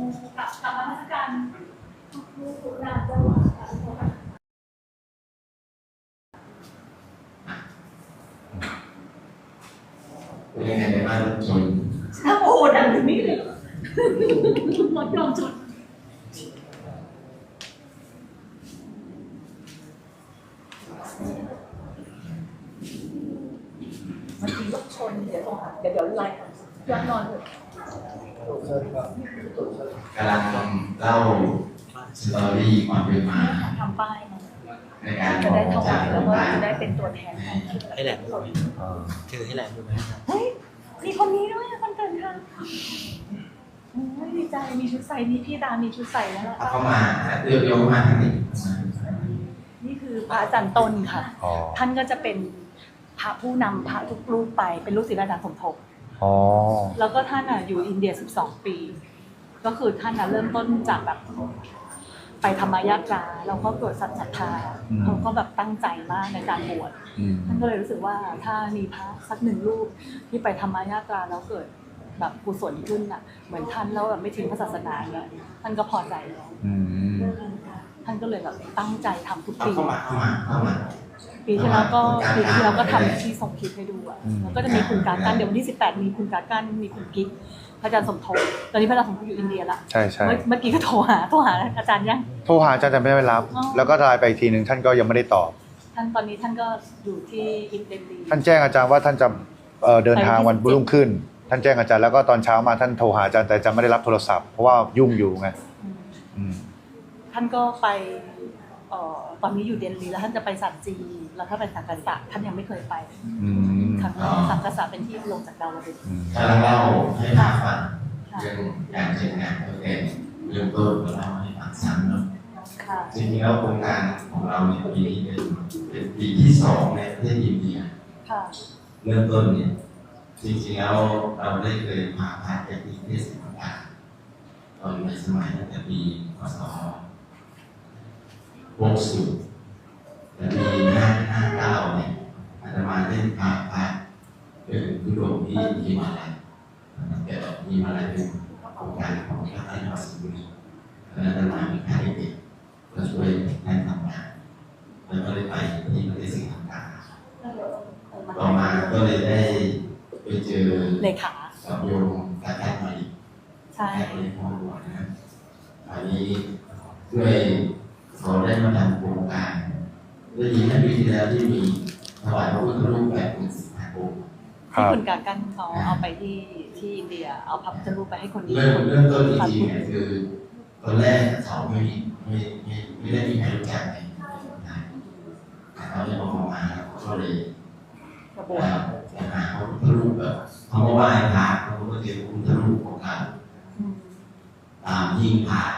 กับกับมาตรการผู้สุราจังหวัดค่ะเป็นยังไงในบ้านรถชนถ้าโอ้โหดังถึงนี่เลยรถยนต์ชนบางทีรถชนเดี๋ยวโทรหาเดี๋ยวเดี๋ยวไลน์ย้อนนอนเถอะ กำลังเล่าสตอรี่ความเป็นมาทำป้ายมาในการจะได้ถจาวากยโรแล้วงพก็ยาบาลจะได้เป็นตัวแทนของให้แหลมดูไหมถือให้แหลมดูไหมครับเฮ้ยมีคนนี้ด้วยคนเกิดค่ะโอ้ยดีใจมีชุดใส่นี่พี่ดามีชุดใส่แล้วล่ะเอาเข้ามาเดี๋ยวเดี๋ยวมาทางนี้นี่คือพระอาจารย์ต้นค่ะอ๋อท่านก็จะเป็นพระผู้นำพระทุกรูปไปเป็นลูกศิษย์อาจารย์สมภพ อ๋อ แล้วก็ท่านอะอยู่อินเดีย 12 ปี ก็คือท่านอะเริ่มต้นจากแบบไปธรรมยาตราแล้วก็เกิดศรัทธาเขาก็แบบตั้งใจมากในการบวชอืมท่านก็เลยรู้สึกว่าถ้ามีพระสักหนึ่งรูปที่ไปธรรมยาตราแล้วเกิดแบบกุศลขึ้นอะ เหมือนท่านแล้วแบบไม่ทิ้งพระศาสนาเนี่ยท่านก็พอใจแล้วอืมท่านก็เลยแบบตั้งใจทำทุกเอาปี เข้ามาเข้ามาเข้ามา ปีที่แล้วก็ปีที่แล้วก็ทำที่ส่งคลิปให้ดูอะแล้วก็จะมีคุณกากันเดี๋ยววันที่ 18 มีคุณกากันมีคุณกิ๊กพระอาจารย์สมทบตอนนี้พระอาจารย์สมทบอยู่อินเดียละใช่ใช่เมื่อเมื่อกี้ก็โทรหาโทรหาอาจารย์ยัง โทรหาอาจารย์แต่ไม่ได้รับ อ๋อ แล้วก็ไลน์ไปอีกทีหนึ่งท่านก็ยังไม่ได้ตอบ ท่านตอนนี้ท่านก็อยู่ที่อินเดียท่านแจ้งอาจารย์ว่าท่านจะเอ่อเดินทางวันรุ่งขึ้น ท่านแจ้งอาจารย์แล้วก็ตอนเช้ามาท่านโทรหาอาจารย์แต่อาจารย์ไม่ได้รับโทรศัพท์เพราะว่ายุ่งอยู่ไงอืม อืมท่านก็ไปเอ่อ ตอนนี้อยู่เดนลีแล้วท่านจะไปสันจีแล้วถ้าไปสังกัสสะท่านยังไม่เคยไปอืมครั้งแรกสังกัสสะเป็นที่ลงจากดาวดึงส์อืมกำลังเล่าให้พาฟังค่ะเรื่องการจัดงานตัวเองเริ่มต้นเราเล่าให้ฟังซ้ำเนาะค่ะจริงๆแล้วโครงการของเราเนี่ยปีนี้เป็นเป็นปีที่สองในประเทศอินเดียค่ะเริ่มต้นเนี่ยจริงๆแล้วเราได้เคยพาพาไปที่ประเทศสิงคโปร์ตอนในสมัยตั้งแต่ปีพศ 60และปี559เนี่ยอาตมาได้พาพาไปยุโรปที่ฮิมาลัยแต่ฮิมาลัยเป็นโครงการของพระอาจารย์วสิบุรีและอาตมามีค่าเด็กๆก็ช่วยให้ทำงานแล้วก็ได้ไปที่ประเทศสิงคโปร์ต่อมาก็เลยได้ไปเจอเลขากับโยมการแพทย์มาอีกใช่แพทย์ในพ่อหลวงนะครับอันนี้ด้วย เขาได้มาทำโครงการด้วยดีนะปีที่แล้วที่มีถวายพระพุทธรูปแบบเป็นสิบห้าองค์ครัที่บคุณกากันเขาเอาไปที่ที่อินเดีย เอาพระพุทธรูปไปให้คนนี้เริ่มเริ่มต้นจริงๆเนี่ยคือตอนแรกเขาไม่มีไม่ไม่ไม่ได้มีใครรู้จักในคนไทยแต่เขาเนี่ยพอมาแล้วเขาก็เลยกระบบววนชหาพระพุทธรูปแบบเขามาไหว้พระเขาก็เจอพระพุทธรูปของเขาอืมตามยิ่งผ่าน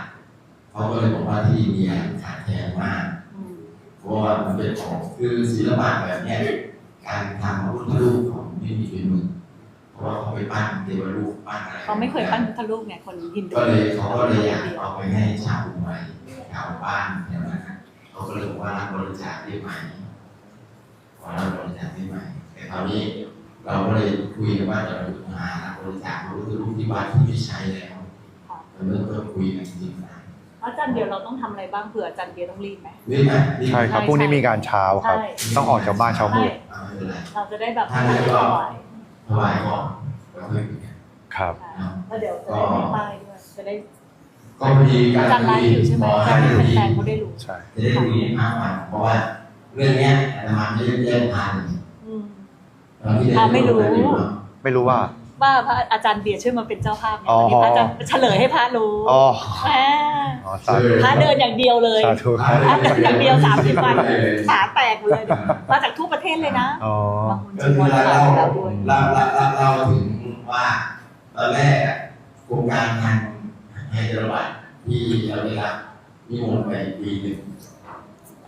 เขาก็เลยบอกว่าที่อินเดียขาดแคลนมากอืมเพราะว่ามันเป็นของคือศิลปะแบบเนี้ยการทำพระพุทธรูปของไม่มีเป็นมือเพราะว่าเขาไปปั้นเทวรูปปั้นอะไรเขาไม่เคยปั้นพุทธรูปไงคนฮินดูก็เลยเขาก็เลยอยากเอาไปให้ชาวอุไรชาวบ้านเนี่ยนะเขาก็เลยบอกว่ารับบริจาคได้ไหมขอรับบริจาคได้ไหมแต่คราวนี้เราก็เลยคุยกันว่าจะหารับบริจาคพระพุทธรูปที่วัดที่ไม่ใช้แล้วเราเริ่มต้นคุยกันจริงๆนะ อาจารย์เดี๋ยวเราต้องทำอะไรบ้างเผื่ออาจารย์เบียร์ต้องรีบไหมนี่ไหมนี่ใช่ครับใช่พรุ่งนี้มีการเช้าครับ ใช่ ต้องออกจากบ้านเช้ามืดเอาไม่เป็นไร เราจะได้แบบท่านก็ถวายถวายก่อนแล้วค่อยคุยกันครับ แล้วเดี๋ยวจะได้ไม่ป้ายด้วยจะได้ก็พอดีการอาจารย์ไลฟ์อยู่ใช่ไหมขอจะให้ให้พอดีแฟนๆเขาได้รู้ใช่ จะได้คุยมากกว่าเพราะว่าเรื่องเนี้ยอาตมาไม่ได้แจ้งผ่านอืม ตอนที่ได้อ่าไม่รู้ ไม่รู้ว่า ว่าพระอาจารย์เบียร์ช่วยมาเป็นเจ้าภาพเนี่ยอ๋อวันนี้พระอาจารย์เฉลยให้พระรู้อ๋อแหมอ๋อสาธุพระเดินอย่างเดียวเลยสาธุคพรับระเดินอย่างเดียวสามสิบวันขาแตกหมดเลยมาจากทุกประเทศเลยนะอ๋อบางคนก็จีคืวอรเราขาดเราแล้วด้วยเราเราเราถึงว่าตอนแรกอะโครงการทางไฮเดรบัตที่เราได้รับนิมนต์ไปปีหนึ่ง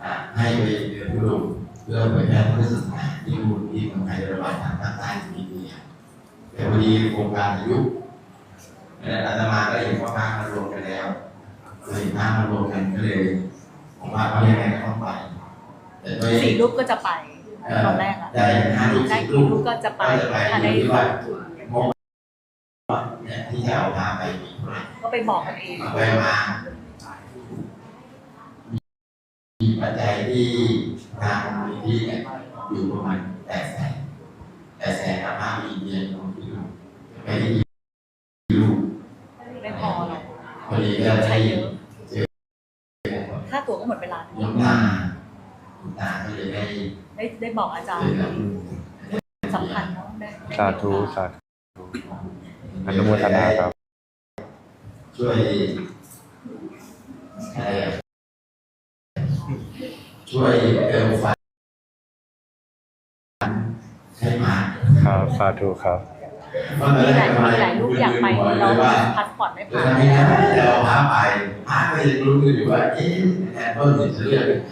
อ่าให้ไปเดินดูเพื่อเผยแพร่พุทธศาสนาที่มูลที่ของไฮเดรบัตทางภาคใต้ของอินเดีย แต่พอดีโครงการอายุแล้วอาตมาก็เห็นว่าพระมารวมกันแล้วเลยพระมารวมกันก็เลยผมว่าเขายังไงก็ต้องไปแต่ด้วยสี่รูปก็จะไปตอนแรกอะได้ห้าลูกได้สิบกี่ลูกรูปก็จะไปก็จะไปถ้าได้ที่ลว่างทุนงบเนี่ยที่จะเอาพาไปมีเท่าไหร่ก็ไปบอกกันเองไปมามีปัจจัยที่ทางมูลนิธิเนี่ยอยู่ประมาณแปดแสนแปดแสนกับภาคอินเดียของที่อยู่ ไม่ได้อยู่ไม่พอหรอกพอดีก็ใช้ใช้เยอะค่าตั๋วก็หมดเวลายกตาคุณตาก็เลยได้ได้ได้บอกอาจารย์เลยแบบสำคัญเนาะได้สาธุสาธุอนุโมทนาครับ ช่วยอะไรอะช่วยเติมไฟให้มาครับสาธุครับ มีหลายมีหลายรูปอยากไปเราพาสปอร์ตไม่เออผ่านไม่ได้เราพาไปพาไปรู้อยู่ว่าเอ๊ะแอนต้นจะเลือกยังไง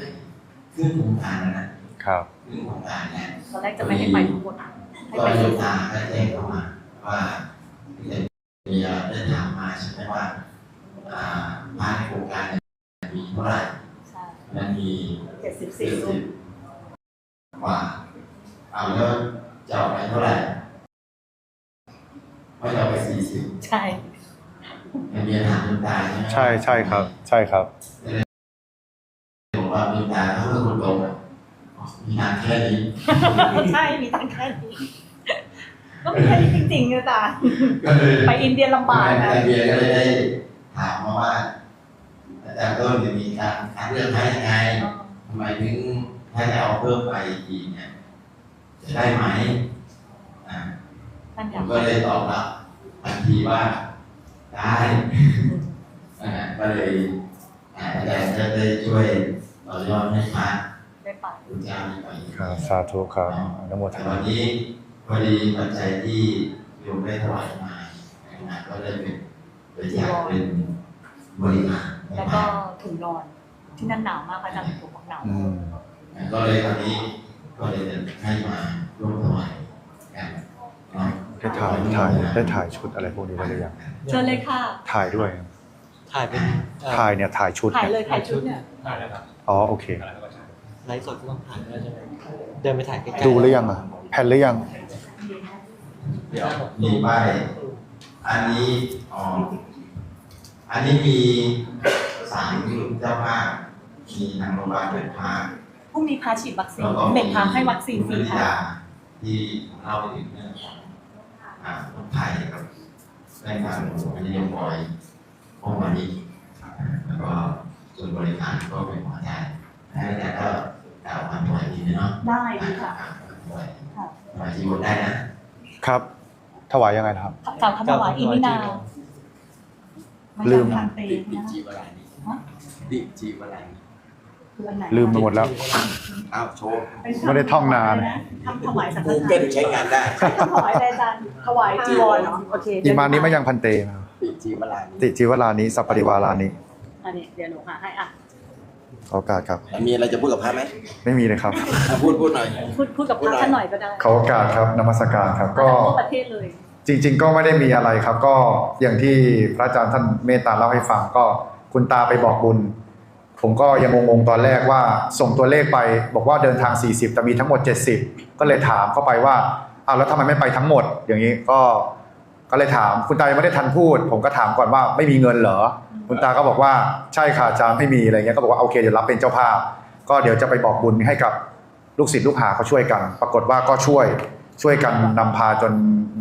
ซึ่งโครงการนั้นนะครับซึ่งโครงการเนี่ยตอนแรกจะไม่ให้ไปทั้งหมดให้ก็ไปยแค่กตาก็แจ้งเข้ามาว่ามีได้ถามมาใช่ไหมว่าอ่ามาในโครงการมีเท่าไหร่มันมีเจ็ดสิบสี่สิบกว่าเอาแล้วจะเอาไปเท่าไหร่ ไม่จะเอาไปสี่สิบใช่มันมีถามคุณตาใช่ไหมใช่ใช่ครับ ใช่ครับผมว่าคุณตาเขาเป็นคนตรงอะมีงานแค่นี้ใช่มีตังค์แค่นี้ก็มีแค่นี้จริงๆอาจารย์ก็เลยไปอินเดียลำบากอานะจารย์เบียร์ก็เลยได้ถามมาว่าอาจารย์ต้นจะมีการคัดเลือกให้ยังไงทำไมถึงถ้าจะเอาเพิ่มไปอีกเนี่ยจะได้ไหมอ่า ท่านอผยากมก็เลยตอบรับทันทีว่าได้อ่าก็เลยอ่าอาจารย์ก็ได้ช่วยต่อยอดให้พระได้ไปคุณเจ้าได้ไปครับสาธุครับอนุโมทแต่นาวันนี้พอดีปัจจัยที่โยมได้ถวายมานะก็เลยเป็นเป็นอยากเป็นบริการแล้วก็ถุงนอนที่นั่นหนาวมากอาจารย์ถุงบอกหนาวอืม ก็เลยวันนี้ก็เลยจะให้มาร่วมถวายกันเนาะ ได้ถ่ายถ่ายได้ถ่ายชุดอะไรพวกนี้ไว้หรือยังเชิญเลยค่ะ ถ่ายด้วยถ่ายเป็นเอ่อถ่ายเนี่ยถ่ายชุดถ่ายเลยถ่ายชุดเนี่ยอ๋อโอเค ไลฟ์สดก็ต้องถ่ายด้วยใช่ไหมเดินไปถ่ายใกล้ๆดูหรือยังอะแผ่นหรือยังเดี๋ยวมีป้ายอันนี้อ๋ออันนี้มีสามเจ้าภาพมีทางโรงพยาบาลเป็นพาพรุ่งนี้พาฉีดวัคซีนแล้วก็เด็กพาให้วัคซีนฟรีวิทค่ะ ยาที่เล่าถึงเรื่องของอ่า คนไทยกับแรงงานอันนี้ยังบอยพวกวันนี้แล้วก็ส่วนบริการก็เป็นหัวใจให้อาจารย์ก็กล่าวคำถวายดีเนาะได้ดีค่ะถวายค่ะถวายที่บนได้นะครับ ถวายยังไงนะครับกล่าวคำถวายอีมินาลืมทางเตยดินะจีวรานีดิจีวรานีคืออันไหน ลืมไปหมดแล้ว อ้าวโชว์เป็นคำไม่ได้ท่องนานคำถวายสังฆกูทานเกิลใช้งานได้ถวายอะไรอาจารย์ถวายจีวรเนาะโอเคอีมานี้ไม่ยังพันเตนะครับดิจีวรานีติจิวรานี้สัปปริวารานี้อันนี้เดี๋ยวหนูหาให้อะขอโอกาสครับ มีอะไรจะพูดกับพระไหมไม่มีเลยครับ อะพูดพูดหน่อย พูดพูดกับพระท่านหน่อยก็ได้ขอโอกาสครับนมัสการครับก็ ทั่วประเทศเลย จริง ๆ ก็ไม่ได้มีอะไรครับ ก็อย่างที่พระอาจารย์ท่านเมตตาเล่าให้ฟังก็คุณตาไปบอกบุญ ผมก็ยังงงๆตอนแรกว่าส่งตัวเลขไป บอกว่าเดินทาง 40 แต่มีทั้งหมด 70 ก็เลยถามเข้าไปว่าเอ้าแล้วทำไมไม่ไปทั้งหมด อย่างนี้ก็ก็เลยถามคุณตายังไม่ได้ทันพูด ผมก็ถามก่อนว่าไม่มีเงินเหรอ คุณตาก็บอกว่าใช่ค่ะอาจารย์ไม่มีอะไรเงี้ยก็บอกว่าโอเคเดี๋ยวรับเป็นเจ้าภาพ ก็เดี๋ยวจะไปบอกบุญให้กับลูกศิษย์ลูกหาเขาช่วยกัน ปรากฏว่าก็ช่วยช่วยกันนำพาจน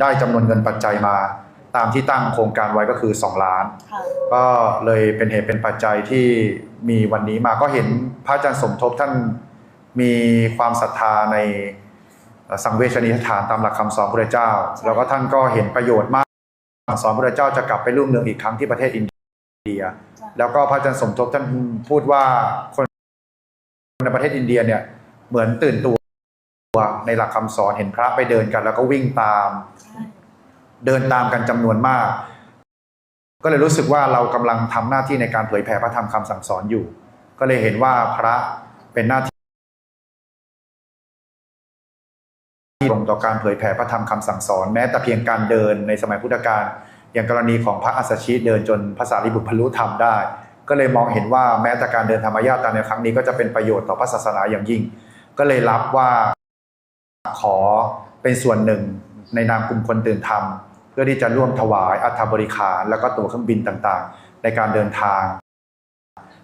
ได้จำนวนเงินปัจจัยมา ตามที่ตั้งโครงการไว้ก็คือ 2 ล้านค่ะก็เลยเป็นเหตุเป็นปัจจัยที่มีวันนี้มาก็เห็นพระอาจารย์สมทบท่านมีความศรัทธาในเอ่อสังเวชนียสถานตามหลักคำสอนพระเจ้า แล้วก็ท่านก็เห็นประโยชน์มากคำสอนพระเจ้าจะกลับไปรุ่งเรืองอีกครั้งที่ประเทศอินเดีย แล้วก็พระอาจารย์สมทบท่านพูดว่าคนในประเทศอินเดียเนี่ยเหมือนตื่นตัวในหลักคำสอนเห็นพระไปเดินกัน แล้วก็วิ่งตามใช่ เดินตามกันจำนวนมาก ก็เลยรู้สึกว่าเรากำลังทำหน้าที่ในการเผยแผ่พระธรรมคำสั่งสอนอยู่ ก็เลยเห็นว่าพระเป็นหน้าที่ตรงต่อการเผยแผ่พระธรรมคำสั่งสอน แม้แต่เพียงการเดินในสมัยพุทธกาลอย่างกรณีของพระอัสสชิเดินจนภาษาลิบุตรบรรลุธรรมได้ ก็เลยมองเห็นว่าแม้แต่การเดินธรรมญาตาในครั้งนี้ก็จะเป็นประโยชน์ต่อพระศาสนาอย่างยิ่ง ก็เลยรับว่าขอเป็นส่วนหนึ่งในนามกลุ่มคนตื่นธรรม พื่อที่จะร่วมถวายอัฐบริขาร แล้วก็ตั๋วเครื่องบินต่างๆ ในการเดินทาง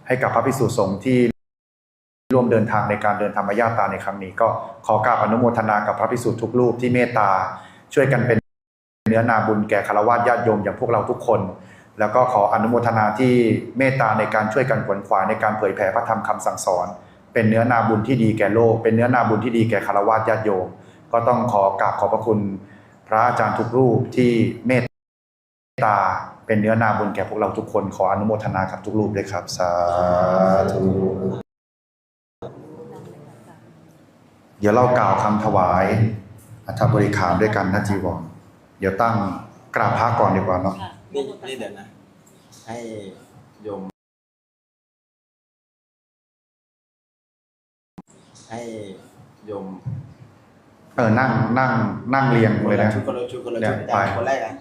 ให้กับพระภิกษุสงฆ์ที่ร่วมเดินทางในการเดินธรรมญาตาในครั้งนี้ ก็ขอกราบอนุโมทนากับพระภิกษุทุกรูปที่เมตตา ช่วยกันเป็นเนื้อนาบุญแก่คารวะญาติโยมอย่างพวกเราทุกคน แล้วก็ขออนุโมทนาที่เมตตาในการช่วยกันขวนขวายในการเผยแผ่พระธรรมคำสั่งสอน เป็นเนื้อนาบุญที่ดีแก่โลก เป็นเนื้อนาบุญที่ดีแก่คารวะญาติโยม ก็ต้องขอกราบขอบพระคุณ พระอาจารย์ทุกรูปที่เมตตาเป็นเนื้อนาบุญแก่พวกเราทุกคนขออนุโมทนากับทุกรูปด้วยครับ สาธุเดี๋ยวเรากล่าวคำถวายอัฐบริขารด้วยกันนะจีวรเดี๋ยวตั้งกราบพระก่อนดีกว่าเนาะนี่นี่เดี๋ยวนะ ให้โยม ให้โยม เออนั่งนั่งนั่งเรียงเลยนะชุดคนละชุดคนละเนี่ชุยดไปคนแรกอะ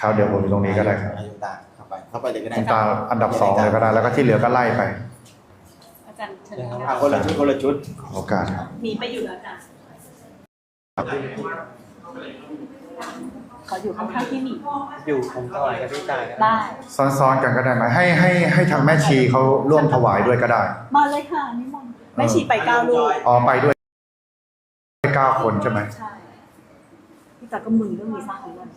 ครับเดี๋ยวผมอยู่ตรงนี้ก็ได้ครับอายุตาเข้าไปเข้าไปเลยก็ได้คุณตาอันดับสองเลยก็ได้แล้วก็ที่เหลือก็ไล่ไปอาจารย์เชิญอะคนละชุดคนละชุดขอโอกาสครับมีไปอยู่แล้วจ้ะขออยู่ข้างๆที่หนีอยู่ผมถวายกับพี่ตายกันได้ซ้อนๆกันก็ได้ไหมให้ให้ให้ทางแม่ชีเขาร่วมถวายด้วยก็ได้ มาเลยค่ะนิมนต์แม่ชีไปเก้าลูกอ๋อไปด้วย เก้าคนใช่ไหมใช่พี่จักรก็มึงเรื่องวีซ่าของมัน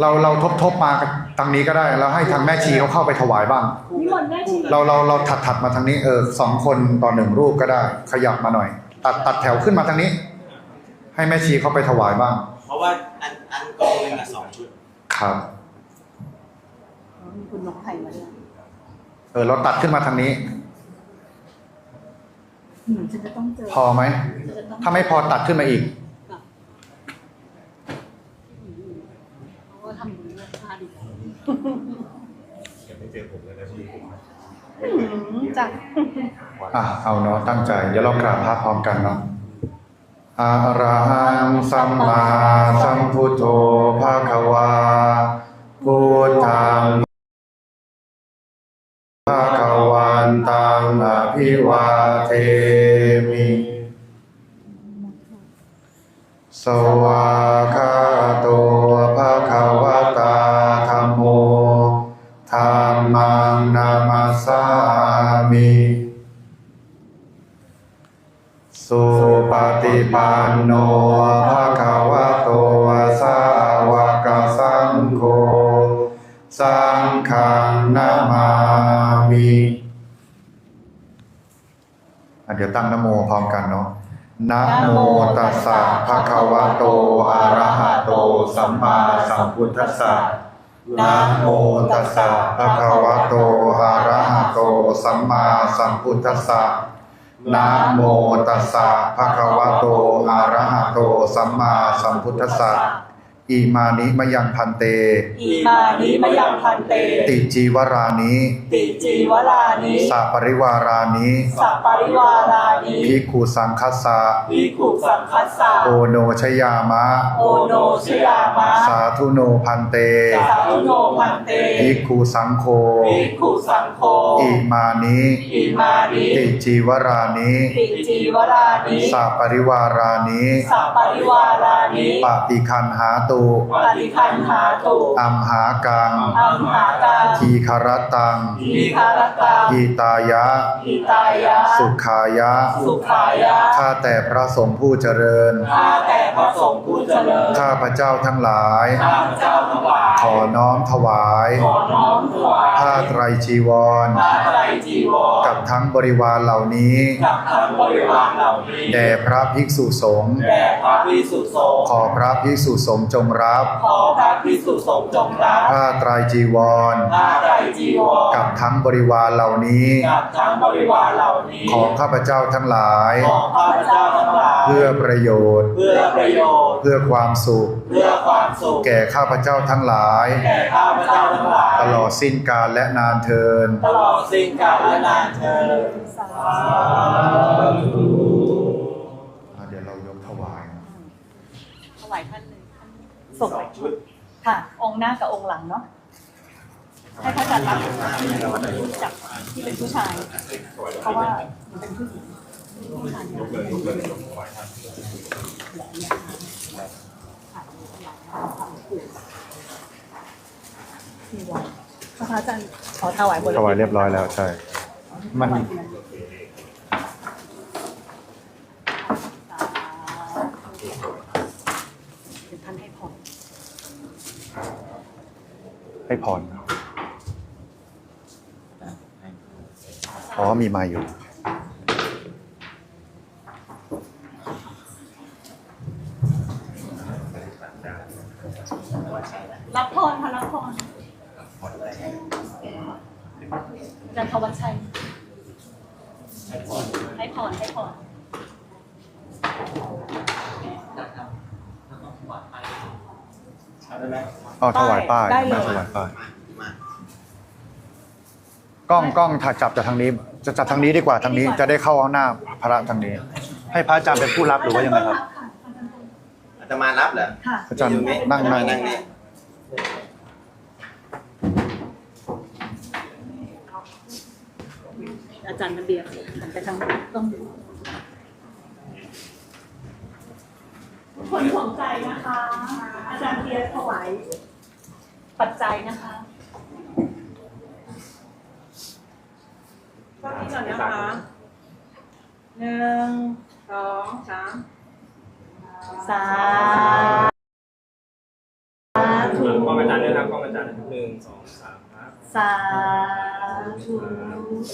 เราเราทบทบมาทางนี้ก็ได้ แล้วให้ทางแม่ชีเขาเข้าไปถวายบ้างนิมนต์แม่ชีเราเราเราถัดถัดมาทางนี้เออสองคนต่อหนึ่งรูปก็ได้ ขยับมาหน่อย ตัดตัดแถวขึ้นมาทางนี้ ให้แม่ชีเขาไปถวายบ้าง เพราะว่าอันอันกองหนึงอะสองชุด ครับ มีคุณนกไทยมาด้วย เออเราตัดขึ้นมาทางนี้หนู ฉันจะต้องเจอพอไหมฉันจะต้องถ้าไม่พอตัดขึ้นมาอีกเพราะว่าทำอย่างนี้ราคาดีอืมจ้ะอะเอาเนาะตั้งใจ เดี๋ยวเรากราบพระพร้อมกันเนาะอะระหังสัมมาสัมพุทโธภาควาพุทธัง สวาคาโตภาคะวะตาธรรมโมธรรมังนามาสามิสุปฏิปันโนภะคะวะโตสาวกสังโฆสังฆังนามามิอะเดี๋ยวตั้งนโมพร้อมกันเนาะนะโมตัสสะ คะวะโตอะระหะโต สัมมาสัมพุทธัสสะนะโมตัสสะภะคะวะโตอะระหะโต สัมมาสัมพุทธัสสะนะโมตัสสะภะคะวะโตอะระหะโต สัมมาสัมพุทธัสสะ อิมานิมะยังพันเตอีมานิมยังพันเต ติจีวรานิติจีวรานิสัปริวารานิสัปปริวารานิภิกขุสังคัสสะวิขุสังคัสสะโอโนชยามะ โอโนชยามะ สาธุโนพันเต สาธุโนพันเตภิกขุสังโฆวิขุสังโฆอิมานิอิมานิติจีวรานิติจีวรานิสัปริวารานิสัปปริวารานิปฏิคันหาตุปฏิคันหาตุอัมหากังอัมหากังทีคารตังทีคารตังอิตายะอิตายะ สุขายะ สุขายะ ข้าแต่พระสงฆ์ผู้เจริญ ข้าแต่พระสงฆ์ผู้เจริญ ข้าพระเจ้าทั้งหลาย ข้าพเจ้าทั้งหลาย ขอน้อมถวาย ขอน้อมถวาย ผ้าไตรจีวร ผ้าไตรจีวร กับทั้งบริวารเหล่านี้ กับทั้งบริวารเหล่านี้ แด่พระภิกษุสงฆ์ แด่พระภิกษุสงฆ์ ขอพระภิกษุสงฆ์จงรับ ขอพระภิกษุสงฆ์จงรับผ้าไตรจีวรผ้าไตรจีวร กับทั้งบริวารเหล่านี้ กับทั้งบริวารเหล่านี้ ของข้าพเจ้าทั้งหลาย ของข้าพเจ้าทั้งหลาย เพื่อประโยชน์ เพื่อประโยชน์ เพื่อความสุข เพื่อความสุข แก่ข้าพเจ้าทั้งหลาย แก่ข้าพเจ้าทั้งหลาย ตลอดสิ้นกาลและนานเทิน ตลอดสิ้นกาลและนานเทอญสาธุ อะเดี๋ยวเรายกถวาย ถวายท่านเลย ส่งไปค่ะ องค์หน้ากับองค์หลังเนาะให้พระอาจารย์รับจากที่เป็นผู้ชาย เพราะว่ามันเป็นผู้หญิงผู้ชายเนี่ยมีวัดพระอาจารย์ขอถวายหมดถวายเรียบร้อยแล้วใช่ มัน เดี๋ยวท่านให้พร ให้พรอ๋อมีมาอยู่ รับพรค่ะรับพรอาจารย์ธวัชชัยให้พรให้พรให้พร เอาได้ไหมเอาถวายป้ายได้เลยแม่ถวายป้ายมากล้องกล้องถ้าจับจากทางนี้ จะจับทางนี้ดีกว่าทางนี้จะได้เข้าเอาหน้าพระทางนี้ ให้พระอาจารย์เป็นผู้รับหรือว่ายังไงครับ อาตมารับเหรอค่ะ อาจารย์อยู่นี่นั่งนั่งนั่งนี่อาจารย์มันเบียร์หันไปทางต้อง ผลของใจนะคะ อาจารย์เทียถวายปัจจัยนะคะก็ที่ก่อนนะคะหนึ่งสองสามสาธุกล้องอาจารย์ด้วยครับกล้องอาจารย์หนึ่งสองสามครับสาธุ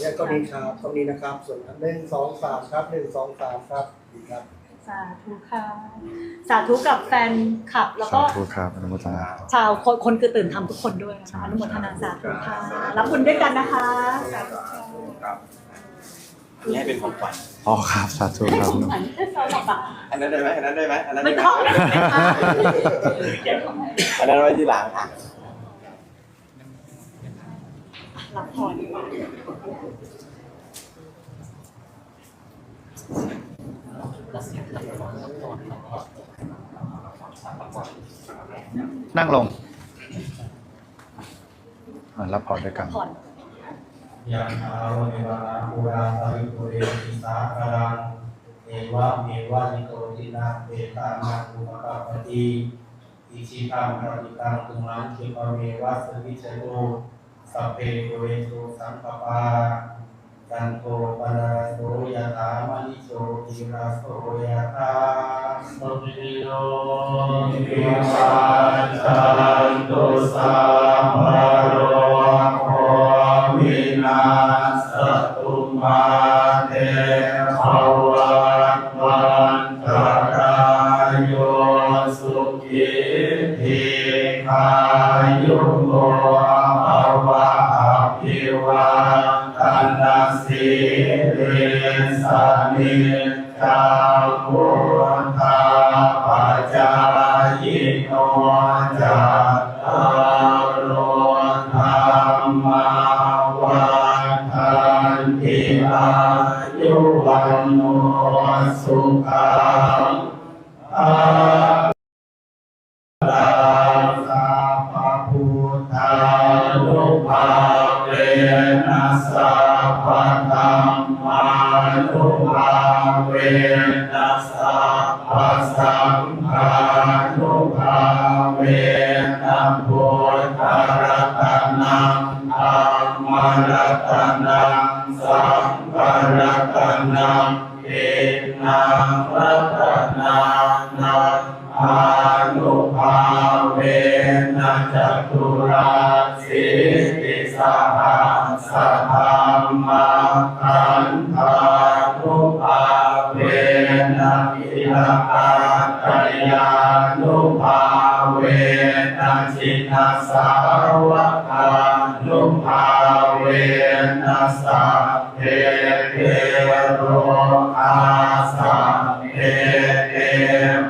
แล้วก็นี้ครับตรงนี้นะครับ ส่วนหนึ่งสองสามครับหนึ่งสองสามครับดีครับ สาธุค่ะสาธุกับแฟนคลับแล้วสาก็ธุครับอนุโมทนาชาวคนคนคือตื่นทำทุกคนด้วยนะคะอนุโมทนาสาธุค่ะรับบุญด้วยกันนะคะสาธุค่ะนี่ให้เป็นของขวัญอ๋อครับสาธุครับเหมือนเราหลับอะอันนั้นได้ไหมอันนั้นได้ไหมอันนั้นไม่ได้ไหมต้องเลยนะคะอันนั้นไว้ที่หลังอะรับพร นั่งลงอะรับพรด้วยกันพรยะถาวะริวหาปุราปริปุเรติสาคารังเอวะเมวะนิโตตินาเปตานาภูมะปะติอิชิตังปฏิตังตุมังคิปะเมวะสวิจโตสัพเพปุเรตุสังกปา จันโทปนะโสยะถามณิโชติราโสยะถาสุติโยวิปัสสันโตสัมมา เ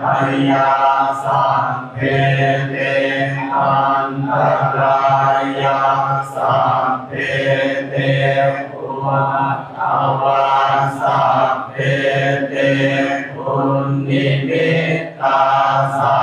พยาสังเพเตอันตรายาสังเพเตปุวัตวาสังเพเตปุณนิมิตาสั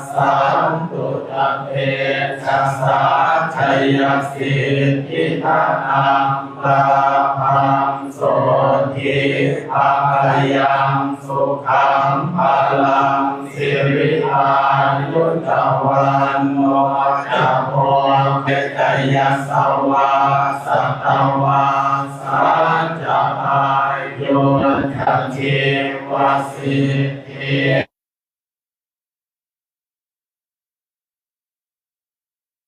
นาสันตุตเพชะสาชัยสิทธิทานังตาพังโสทิภายังสุขังพลังสิริอายุจวันโนจะโพเกตยสวาสัตวาสัจจายโยทันเทวสิ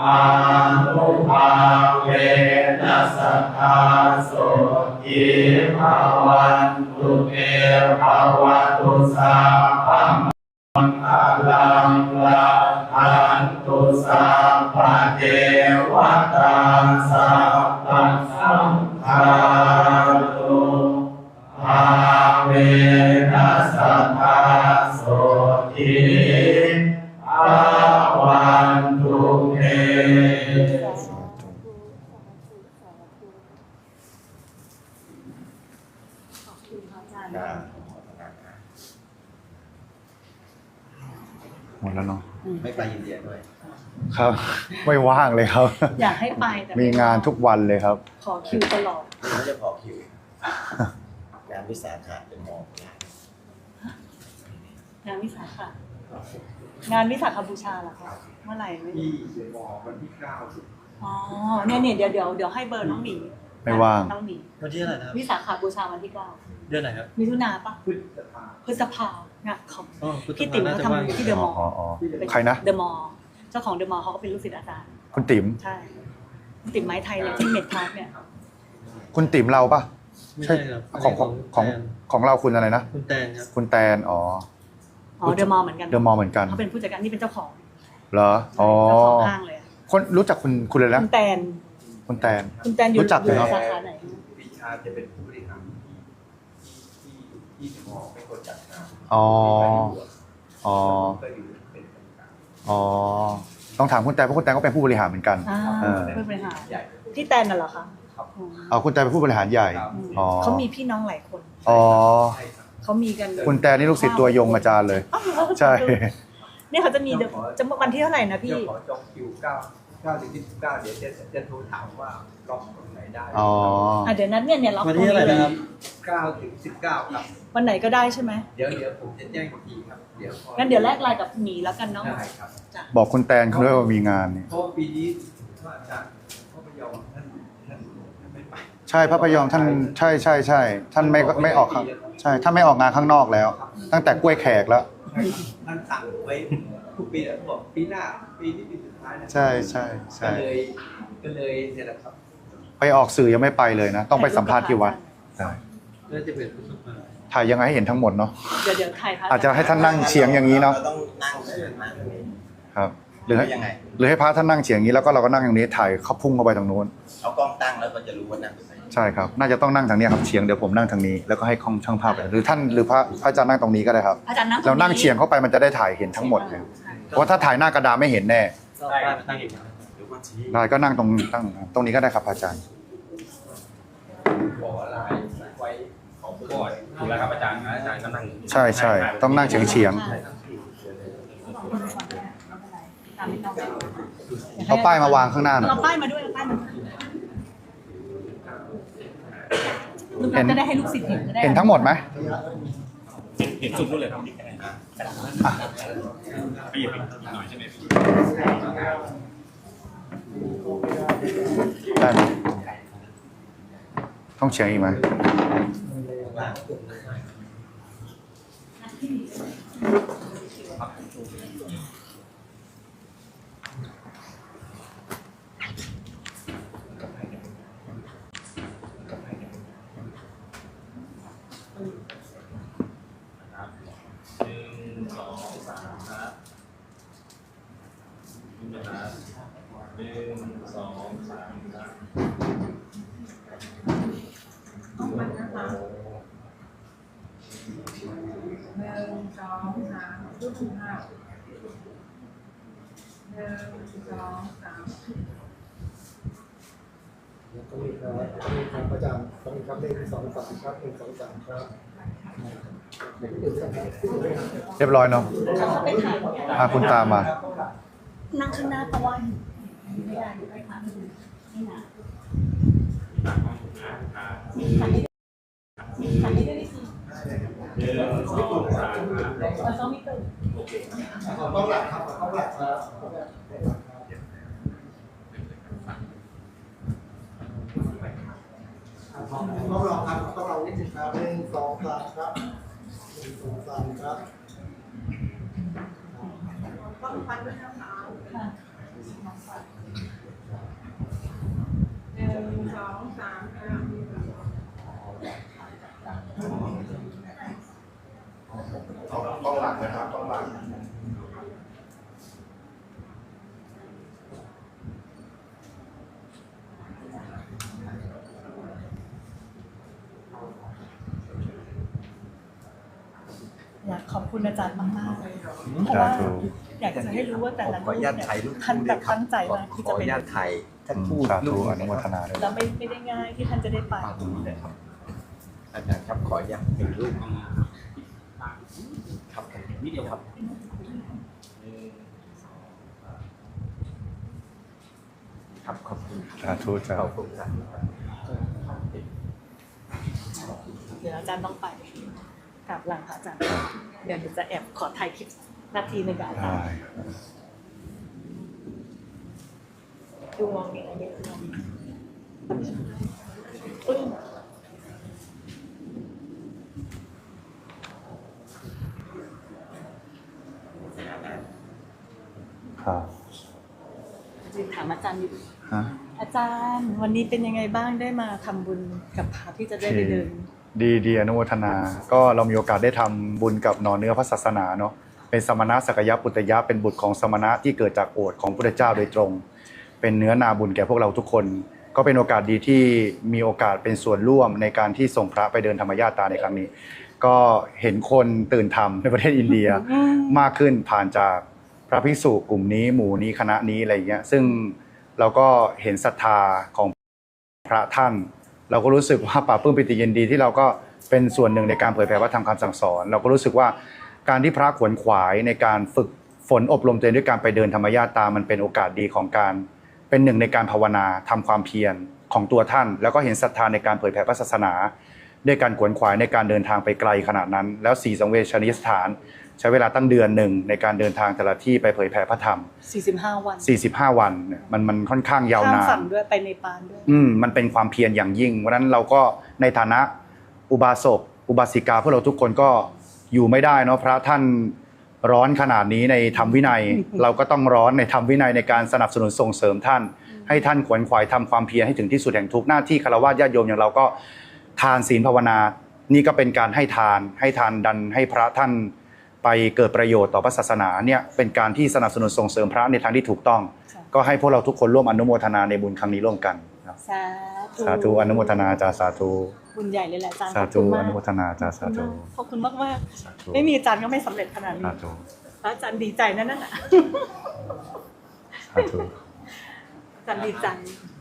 พลังรังคันตุสัพพะเทวตาสัพพะพุทธานุภาเวนัสกาโสทิภาวันตุเตภาวตุสัพพะมังพลังรักขันตุสาธรรมานุภาเวนัสสทธาโสาวันตุเตภาวตุสัพพะมังคลังลาอันตุสัพพะเทวตาสัพพสังฆา หมดแล้วเนาะไม่ไปอินเดียด้วยครับ ไม่ว่างเลยครับ อยากให้ไปแต่มีงานทุกวันเลยครับ ขอคิวตลอดเขาจะพอคิวงานวิสาขะเป็นหมองงานวิสาขะงานวิสาขบูชาเหรอคะเมื่อไหร่ไม่รู้ที่เดมอวันที่เก้าสิบอ๋อเนี่ยเนี่ยเดี๋ยวเดี๋ยวเดี๋ยวให้เบอร์น้องหมีไม่ว่างน้องหมีวันที่อะไหรนะครับวิสาขบูชาวันที่เก้า เดือนไหนครับมิถุนาปะพฤษภาพฤษภางานของอ๋อพฤษพี่ภาติ๋มน่าเขาจะว่างทำที่เดอะมอ๋ออลล์อ๋อใครนะ เดอะมอลล์เจ้าของเดอะมอลล์เขาก็เป็นลูกศิษย์อาจารย์ คุณติ๋มใช่คุณติ๋มไม้ไทยเลยที่เม็ดพาร์คเนี่ย คุณติ๋มเราปะไม่ใช่ครับของของของแตนของเราคุณอะไรนะ คุณแตนครับคุณแตนอ๋ออ๋อเดอะมอลล์เหมือนกันเดอะมอลล์เหมือนกันเขาเป็นผู้จัดการนี่เป็นเจ้าของเหรออ๋อเจ้าของห้างเลยอะคนรู้จักคุณคุณเลยนะคุณแตนคุณแตน คุณแตนอยู่รู้จักอยู่เหรอสาขาไหนปีชาจะเป็นผู้บริหาร ที่ที่ที่เดมอเป็นคนจัดงานอ๋อ อ๋อเคยอยู่เป็นกรรมการอ๋อ ต้องถามคุณแตนเพราะคุณแตนก็เป็นผู้บริหารเหมือนกัน อ่าเออ ผู้บริหารใหญ่พี่แตนน่ะเหรอคะครับอืมเอาคุณแตนเป็นผู้บริหารใหญ่อืมอ๋อ เขามีพี่น้องหลายคน อ๋อ ใช่ครับเขามีกันคุณแตนนี่ลูกศิษย์ตัวยงอาจารย์เลย อ้าวเหรอใช่ เนี่ยเขาจะมีเดี๋ยวจะวันที่เท่าไหร่นะพี่ เดี๋ยวขอจองคิวเก้า เก้าถึงยี่สิบเก้าเดี๋ยวจะจะโทรถามว่าล็อกตรงไหนได้อ๋ออะเดี๋ยวนั้นเนี่ยเนี่ยเราวันที่อะไหรนะครับ เก้าถึงสิบเก้าครับ วันไหนก็ได้ใช่ไหมเดี๋ยวเดี๋ยวผมจะแจ้งอีกทีครับ เดี๋ยวพองั้นเดี๋ยวแลกไลน์กับหมีแล้วกันเนาะได้ครับจ้ะบอกคุณแตนเขาด้วยว่ามีงานนี่เพราะว่าปีนี้ว่าอาจารย์พ่อพยอมท่านท่านท่านไม่ไป ใช่พระพยอมท่านใช่ใช่ใช่ท่านไม่ไม่ออกครับใช่ท่านไม่ออกงานข้างนอกแล้ว ตั้งแต่กล้วยแขกแล้ว ใช่ครับท่านสั่งไว้ทุกปีแล้วบอกปีหน้าปีที่ปีสุดท้ายนะใช่ใช่ก็ใช่ เลยก็เลยเนี่ยแหละครับไปออกสื่อยังไม่ไปเลยนะ ต้องไปสัมภาษณ์ที่วัดใช่น่าจะเป็นพฤษภาถ่ายยังไงให้เห็นทั้งหมดเนาะเดี๋ยวเดี๋ยวถ่ายพระอาจจะให้ท่านนั่งเฉียงอย่างนี้เนาะรต้องนั่งเดินมาตรงนี้ครับหรือให้ยังไง หรือให้พระท่านนั่งเฉียงอย่างนี้แล้วก็เราก็นั่งอย่างนี้ถ่ายเขาพุ่งเข้าไปตรงนู้นเอากล้องตั้งแล้วก็จะรู้ว่านั่งตรงไหนใช่ครับ น่าจะต้องนั่งทางเนี้ยครับเฉียงเดี๋ยวผมนั่งทางนี้แล้วก็ให้ข้องช่างภาพไปหรือท่านหรือพระพระอาจารย์นั่งตรงนี้ก็ได้ครับ อาจารย์นั่งเรานั่งเฉียงเข้าไปมันจะได้ถ่ายเห็นทั้งหมดเลยเพราะว่าถ้าถ่ายหน้ากระดานไม่เห็นแน่ ก็ป้ายมาตั้งอีกนะหรือว่าชี้ได้ก็นั่งตรงตั้งตรงนี้ก็ได้ครับพระอาจารย์ขอลายไว้ของผู้ก่อนถูกแล้วครับอาจารย์อาจารย์ก็นั่งใช่ใช่ต้องนั่งเฉียงเฉียงตามไม่ต้องๆเอาป้ายมาวางข้างหน้าหน่อย เราป้ายมาด้วยเราป้ายมาลูกเห็น จะได้ให้ลูกศิษย์เห็นจะได้เห็นทั้งหมดไหม เห็นสุดนู่นเลยครับ ไปหยิบอีกหน่อยใช่ไหมพี่ได้ไหมต้องเฉียงอีกไหม หนึ่งสองสามครับนี่นะครับหนึ่งสองสามครับ ต้องมันนะคะหนึ่งสองสามรูปห้าหนึ่งสองสาม ต้องมีครับต้องมีครับอาจารย์ต้องมีครับหนึ่งสองสาม ครับหนึ่งสองสามครับเรียบร้อยเนาะเขาไปถ่ายพาคุณตามา นั่งข้างหน้าเพราะว่าไม่ได้ไม่ค่ะนี่นะถ่ายให้ถ่ายให้ด้วยดิสิหนึ่งสองสามครับเราต้องมีตื่นขอต้องหลักครับขอต้องหลักครับ ต้องลองครับต้องลองนิดนึงครับหนึ่งสองสามครับหนึ่งสองสามครับต้องฟันด้วยนะคะหนึ่งสองสามค่ะต้องหลังนะครับต้องหลัง อยากขอบ คุณอาจารย์มากๆเลยเพราะว่าอยากจะให้รู้ว่าแต่ละขออนุญาตถ่ายรูปท่านแบบตั้งใจมากที่ขอจะอไปนุญาตถ่ายท่านพูดสาธุรูปอนุโมทนาด้วยแล้วไม่ไม่ได้ง่ายที่ท่านจะได้ไปอาจารย์ครับขออนุญาตเป็นรูปครับนิดเดียวครับครับขอบคุณสาธุจ้าขอบคุณครับเดี๋ยวอาจารย์ต้องไปกราบหลังพระอาจารย์ เดี๋ยวหนูจะแอบขอถ่ายคลิปนาทีหนึ่งกับอาจารได้ย์ดูมองยังไงเนี่ยอึ้งครับจริงถามอาจารย์อยู่ฮะอาจารย์วันนี้เป็นยังไงบ้างได้มาทำบุญกับพระที่จะได้ไปเดิน ดีดีอนุโมทนา ก็เรามีโอกาสได้ทำบุญกับหนอเนื้อพระศาสนาเนาะเป็นสมณะสักยะปุตตยะเป็นบุตรของสมณะที่เกิดจากโอษของพระเจ้าโดยตรง เป็นเนื้อนาบุญแก่พวกเราทุกคน ก็เป็นโอกาสดีที่มีโอกาสเป็นส่วนร่วมในการที่ส่งพระไปเดินธรรมญาตาในครั้งนี้ ก็เห็นคนตื่นธรรมในประเทศอินเดียมากขึ้นผ่านจากพระภิกษุกลุ่มนี้หมู่นี้คณะนี้อะไรอย่างเงี้ยซึ่งเราก็เห็นศรัทธาของพระท่าน เราก็รู้สึกว่าป่าปื้มปิติยินดีที่เราก็เป็นส่วนหนึ่งในการเผยแผ่วัฒนธรรมคำสั่งสอน เราก็รู้สึกว่าการที่พระขวนขวายในการฝึกฝนอบรมตัวเองด้วยการไปเดินธรรมญาตามันเป็นโอกาสดีของการ เป็นหนึ่งในการภาวนาทำความเพียรของตัวท่าน แล้วก็เห็นศรัทธาในการเผยแผ่พระศาสนา ด้วยการขวนขวายในการเดินทางไปไกลขนาดนั้น แล้วสี่สังเวชนิสถาน ใช้เวลาตั้งเดือนหนึ่งในการเดินทางแต่ละที่ไปเผยแผ่พระธรรม 45 วัน 45 วันเนี่ยมันมันค่อนข้างยาวข้ามนานฝั่งด้วยไปในปานด้วย อืมมันเป็นความเพียรอย่างยิ่งวันนั้นเราก็ในฐานะอุบาสกอุบาสิกาพวกเราทุกคนก็อยู่ไม่ได้เนาะพระท่านร้อนขนาดนี้ในธรรมวินัย เราก็ต้องร้อนในธรรมวินัยในการสนับสนุนส่งเสริมท่าน ให้ท่านขวนขวายทำความเพียรให้ถึงที่สุดแห่งทุกหน้าที่คารวะญาติโยมอย่างเราก็ ทานศีลภาวนา นี่ก็เป็นการให้ทาน ให้ทานดันให้พระท่านไปเกิดประโยชน์ต่อพระศาสนาเนี่ยเป็นการที่สนับสนุนส่งเสริมพระในทางที่ถูกต้องค่ะก็ให้พวกเราทุกคนร่วมอนุโมทนาในบุญครั้งนี้ร่วมกันครับสาธุสาธุอนุโมทนาจ้าสาธุบุญใหญ่เลยแหละอาจารย์สาขอบธุคุณมาอกนุโมทนาจ้าสาธุขอบคุณมากมากสาธุๆไม่มีอาจารย์ก็ไม่สำเร็จขนาดนี้สาธุพระอาจารย์ดีใจนั่นน่ะสาธุอาจารย์ดีใจนะครับ